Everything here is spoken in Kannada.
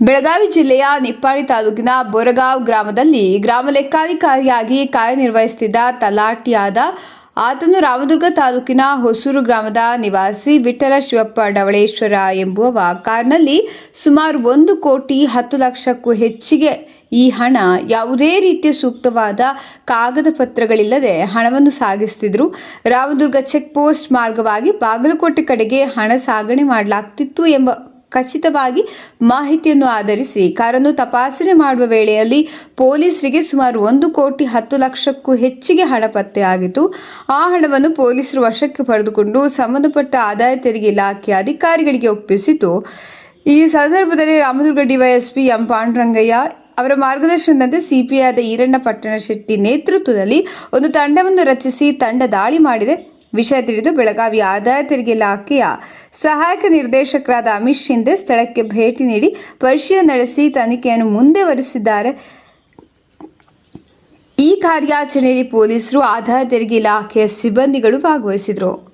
ಬೆಳಗಾವಿ ಜಿಲ್ಲೆಯ ನಿಪ್ಪಾಣಿ ತಾಲೂಕಿನ ಬೋರಗಾಂವ್ ಗ್ರಾಮದಲ್ಲಿ ಗ್ರಾಮ ಲೆಕ್ಕಾಧಿಕಾರಿಯಾಗಿ ಕಾರ್ಯನಿರ್ವಹಿಸುತ್ತಿದ್ದ ತಲಾಟಿಯಾದ ಆತನು ರಾಮದುರ್ಗ ತಾಲೂಕಿನ ಹೊಸೂರು ಗ್ರಾಮದ ನಿವಾಸಿ ವಿಠಲ ಶಿವಪ್ಪ ಡವಳೇಶ್ವರ ಎಂಬುವವ ಕಾರ್ನಲ್ಲಿ ಸುಮಾರು ಒಂದು ಕೋಟಿ ಹತ್ತು ಲಕ್ಷಕ್ಕೂ ಹೆಚ್ಚಿಗೆ ಈ ಹಣ ಯಾವುದೇ ರೀತಿಯ ಸೂಕ್ತವಾದ ಕಾಗದ ಪತ್ರಗಳಿಲ್ಲದೆ ಹಣವನ್ನು ಸಾಗಿಸುತ್ತಿದ್ದರು. ರಾಮದುರ್ಗ ಚೆಕ್ ಪೋಸ್ಟ್ ಮಾರ್ಗವಾಗಿ ಬಾಗಲಕೋಟೆ ಕಡೆಗೆ ಹಣ ಸಾಗಣೆ ಮಾಡಲಾಗ್ತಿತ್ತು ಎಂಬ ಖಚಿತವಾಗಿ ಮಾಹಿತಿಯನ್ನು ಆಧರಿಸಿ. ಕಾರನ್ನು ತಪಾಸಣೆ ಮಾಡುವ ವೇಳೆಯಲ್ಲಿ ಪೊಲೀಸರಿಗೆ ಸುಮಾರು ಒಂದು ಕೋಟಿ ಹತ್ತು ಲಕ್ಷಕ್ಕೂ ಹೆಚ್ಚಿಗೆ ಹಣ ಪತ್ತೆಯಾಗಿತ್ತು ಆ ಹಣವನ್ನು ಪೊಲೀಸರು ವಶಕ್ಕೆ ಪಡೆದುಕೊಂಡು ಸಂಬಂಧಪಟ್ಟ ಆದಾಯ ತೆರಿಗೆ ಇಲಾಖೆ ಅಧಿಕಾರಿಗಳಿಗೆ ಒಪ್ಪಿಸಿತು. ಈ ಸಂದರ್ಭದಲ್ಲಿ ರಾಮದುರ್ಗ ಡಿವೈಎಸ್ಪಿ ಎಂ ಪಾಂಡುರಂಗಯ್ಯ ಅವರ ಮಾರ್ಗದರ್ಶನದಂತೆ ಸಿಪಿಐದ ಈರಣ್ಣ ಪಟ್ಟಣ ಶೆಟ್ಟಿ ನೇತೃತ್ವದಲ್ಲಿ ಒಂದು ತಂಡವನ್ನು ರಚಿಸಿ ತಂಡ ದಾಳಿ ಮಾಡಿದೆ. ವಿಷಯ ತಿಳಿದು ಬೆಳಗಾವಿ ಆದಾಯ ತೆರಿಗೆ ಇಲಾಖೆಯ ಸಹಾಯಕ ನಿರ್ದೇಶಕರಾದ ಅಮಿತ್ ಶಿಂದೆ ಸ್ಥಳಕ್ಕೆ ಭೇಟಿ ನೀಡಿ ಪರಿಶೀಲನೆ ನಡೆಸಿ ತನಿಖೆಯನ್ನು ಮುಂದುವರೆಸಿದ್ದಾರೆ. ಈ ಕಾರ್ಯಾಚರಣೆಯಲ್ಲಿ ಪೊಲೀಸರು ಆದಾಯ ತೆರಿಗೆ ಇಲಾಖೆಯ ಸಿಬ್ಬಂದಿಗಳು ಭಾಗವಹಿಸಿದರು